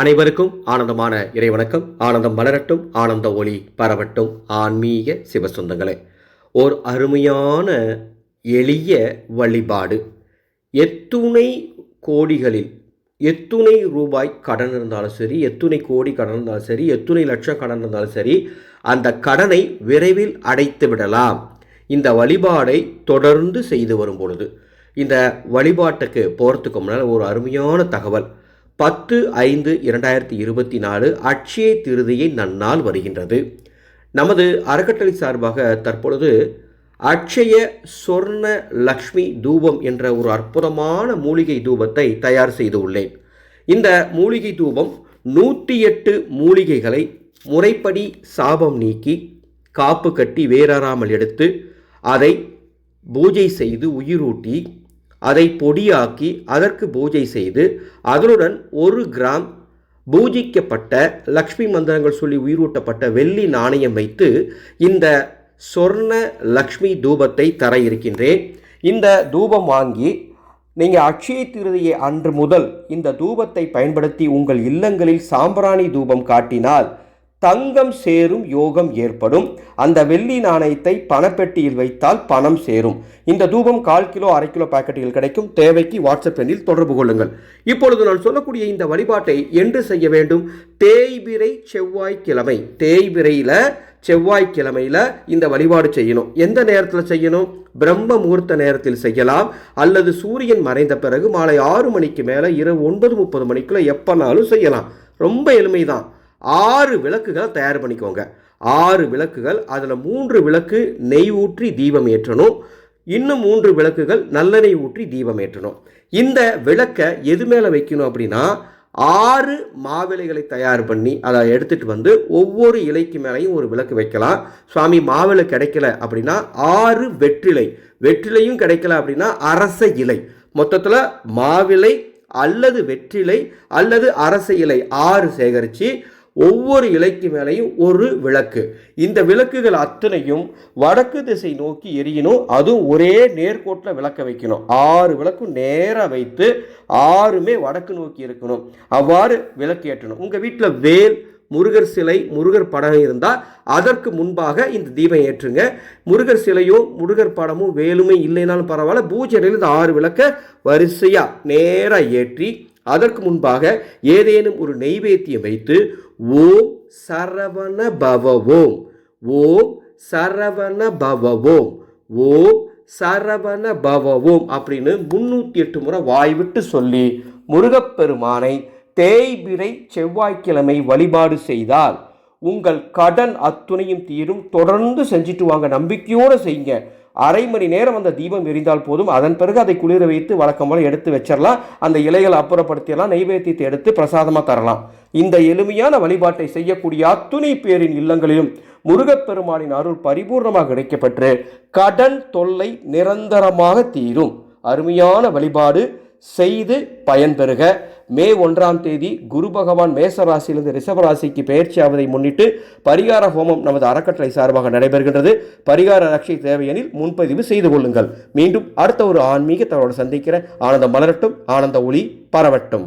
அனைவருக்கும் ஆனந்தமான இறைவணக்கம். ஆனந்தம் மலரட்டும் ஆனந்த ஒளி பரவட்டும். ஆன்மீக சிவசொந்தங்களே ஓர் அருமையான எளிய வழிபாடு. எத்துணை கோடிகளில் எத்துணை ரூபாய் கடன் இருந்தாலும் சரி எத்துணை கோடி கடன் இருந்தாலும் சரி எத்துணை லட்சம் கடன் இருந்தாலும் சரி அந்த கடனை விரைவில் அடைத்து விடலாம். இந்த வழிபாடை தொடர்ந்து செய்து வரும் பொழுது இந்த வழிபாட்டுக்கு போகிறதுக்கு முன்னால் ஒரு அருமையான தகவல். பத்து ஐந்து இரண்டாயிரத்தி இருபத்தி நாலு அட்சய திருதியை நன்னால் வருகின்றது. நமது அறக்கட்டளை சார்பாக தற்பொழுது அட்சய சொர்ண லக்ஷ்மி தூபம் என்ற ஒரு அற்புதமான மூலிகை தூபத்தை தயார் செய்து உள்ளேன். இந்த மூலிகை தூபம் நூற்றி எட்டு மூலிகைகளை முறைப்படி சாபம் நீக்கி காப்பு கட்டி வேறாராமல் எடுத்து அதை பூஜை செய்து உயிரூட்டி அதை பொடியாக்கி அதற்கு பூஜை செய்து அதனுடன் ஒரு கிராம் பூஜிக்கப்பட்ட லக்ஷ்மி மந்திரங்கள் சொல்லி உயிரூட்டப்பட்ட வெள்ளி நாணயம் வைத்து இந்த சொர்ண லக்ஷ்மி தூபத்தை தர இருக்கின்றேன். இந்த தூபம் வாங்கி நீங்கள் அட்சய திருதியை அன்று முதல் இந்த தூபத்தை பயன்படுத்தி உங்கள் இல்லங்களில் சாம்பிராணி தூபம் காட்டினால் தங்கம் சேரும் யோகம் ஏற்படும். அந்த வெள்ளி நாணயத்தை பணப்பெட்டியில் வைத்தால் பணம் சேரும். இந்த தூபம் கால் கிலோ அரை கிலோ பாக்கெட்டுகள் கிடைக்கும். தேவைக்கு வாட்ஸ்அப் எண்ணில் தொடர்பு கொள்ளுங்கள். இப்பொழுது நான் சொல்லக்கூடிய இந்த வழிபாட்டை என்று செய்ய வேண்டும். தேய்பிரை செவ்வாய்க்கிழமை. தேய்பிரையில் செவ்வாய்க்கிழமையில் இந்த வழிபாடு செய்யணும். எந்த நேரத்தில் செய்யணும்? பிரம்ம முகூர்த்த நேரத்தில் செய்யலாம். அல்லது சூரியன் மறைந்த பிறகு மாலை ஆறு மணிக்கு மேலே இரவு ஒன்பது முப்பது மணிக்குள்ளே எப்போனாலும் செய்யலாம். ரொம்ப எளிமைதான். ஆறு விளக்குகளை தயார் பண்ணிக்கோங்க. ஆறு விளக்குகள் அதில் மூன்று விளக்கு நெய் ஊற்றி தீபம் ஏற்றணும். இன்னும் மூன்று விளக்குகள் நல்லெண்ணெய் ஊற்றி தீபம் ஏற்றணும். இந்த விளக்கை எது மேலே வைக்கணும் அப்படின்னா ஆறு மாவிளைகளை தயார் பண்ணி அதை எடுத்துகிட்டு வந்து ஒவ்வொரு இலைக்கு மேலேயும் ஒரு விளக்கு வைக்கலாம். சுவாமி மாவிளை கிடைக்கல அப்படின்னா ஆறு வெற்றிலை. வெற்றிலையும் கிடைக்கல அப்படின்னா அரச இலை. மொத்தத்தில் மாவிலை அல்லது வெற்றிலை அல்லது அரச இலை ஆறு சேகரித்து ஒவ்வொரு இலைக்கு மேலேயும் ஒரு விளக்கு. இந்த விளக்குகள் அத்தனையும் வடக்கு திசை நோக்கி எரியணும். அதுவும் ஒரே நேர்கோட்டில் விளக்க வைக்கணும். ஆறு விளக்கும் நேராக வைத்து ஆறுமே வடக்கு நோக்கி இருக்கணும். அவ்வாறு விளக்கு ஏற்றணும். உங்கள் வீட்டில் வேல் முருகர் சிலை முருகர் படம் இருந்தால் அதற்கு முன்பாக இந்த தீபம் ஏற்றுங்க. முருகர் சிலையோ முருகர் படமோ வேலுமே இல்லைனாலும் பரவாயில்ல. பூஜையில் இந்த ஆறு விளக்க வரிசையாக நேராக ஏற்றி அதற்கு முன்பாக ஏதேனும் ஒரு நெய்வேத்தியம் வைத்து ஓம் சரவண பவவோம் ஓம் சரவண பவவோம் ஓம் சரவண பவவோம் அப்படின்னு முன்னூற்றி எட்டு முறை வாய் விட்டு சொல்லி முருகப்பெருமானை தேய்பிரை செவ்வாய்க்கிழமை வழிபாடு செய்தால் உங்கள் கடன் அத்துணையும் தீரும். தொடர்ந்து செஞ்சுட்டு வாங்க நம்பிக்கையோடு செய்யுங்க. அரை மணி நேரம் அந்த தீபம் எரிந்தால் போதும். அதன் பிறகு அதை குளிர வைத்து வழக்கம் எடுத்து வச்சிடலாம் அந்த இலைகளை அப்புறப்படுத்திடலாம் நைவேத்தியத்தை எடுத்து பிரசாதமாக தரலாம். இந்த எளிமையான வழிபாட்டை செய்யக்கூடிய அத்துணை பேரின் இல்லங்களிலும் முருகப்பெருமானின் அருள் பரிபூர்ணமாக கிடைக்கப்பெற்று கடன் தொல்லை நிரந்தரமாக தீரும். அருமையான வழிபாடு. செய்து பயன்பெறுக. மே ஒன்றாம் தேதி குரு பகவான் மேச ராசியிலிருந்து ரிஷப ராசிக்கு பயிற்சி ஆவதை முன்னிட்டு பரிகார ஹோமம் நமது அறக்கட்டளை சார்பாக நடைபெறுகின்றது. பரிகார ரட்சை தேவையெனில் முன்பதிவு செய்து கொள்ளுங்கள். மீண்டும் அடுத்த ஒரு ஆன்மீக தகவலோடு சந்திக்கிற ஆனந்தம் மலரட்டும். ஆனந்த ஒளி பரவட்டும்.